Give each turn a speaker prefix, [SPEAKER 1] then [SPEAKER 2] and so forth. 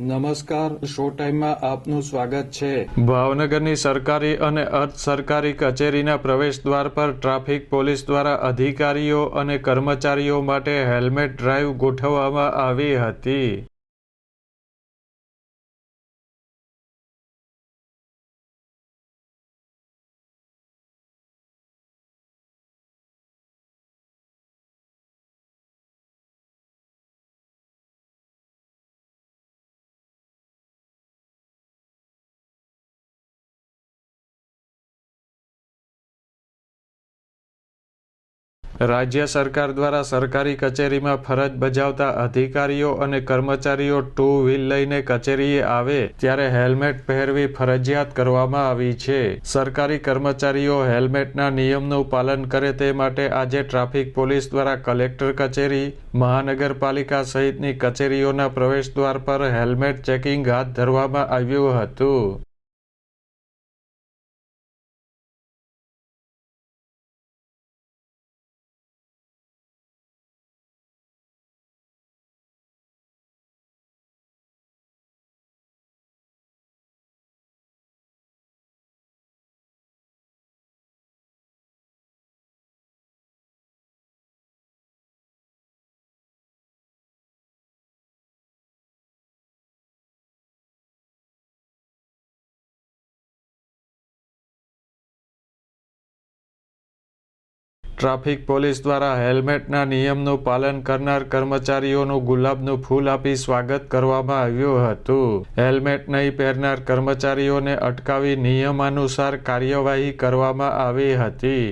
[SPEAKER 1] નમસ્કાર શો ટાઈમમાં આપનું સ્વાગત છે.
[SPEAKER 2] ભાવનગરની સરકારી અને અર્ધ સરકારી કચેરીના પ્રવેશ દ્વાર પર ટ્રાફિક પોલીસ દ્વારા અધિકારીઓ અને કર્મચારીઓ માટે હેલ્મેટ ડ્રાઈવ ગોઠવવામાં આવી હતી. રાજ્ય સરકાર દ્વારા સરકારી કચેરીમાં ફરજ બજાવતા અધિકારીઓ અને કર્મચારીઓ ટુ વ્હીલ લઈને કચેરીએ આવે ત્યારે હેલ્મેટ પહેરવી ફરજિયાત કરવામાં આવી છે. સરકારી કર્મચારીઓ હેલ્મેટના નિયમનું પાલન કરે તે માટે આજે ટ્રાફિક પોલીસ દ્વારા કલેક્ટર કચેરી, મહાનગરપાલિકા સહિતની કચેરીઓના પ્રવેશ દ્વાર પર હેલ્મેટ ચેકિંગ હાથ ધરવામાં આવ્યું હતું. ટ્રાફિક પોલીસ દ્વારા હેલ્મેટના નિયમનું પાલન કરનાર કર્મચારીઓનું ગુલાબનું ફૂલ આપી સ્વાગત કરવામાં આવ્યું હતું. હેલ્મેટ નહીં પહેરનાર કર્મચારીઓને અટકાવી નિયમાનુસાર કાર્યવાહી કરવામાં આવી હતી.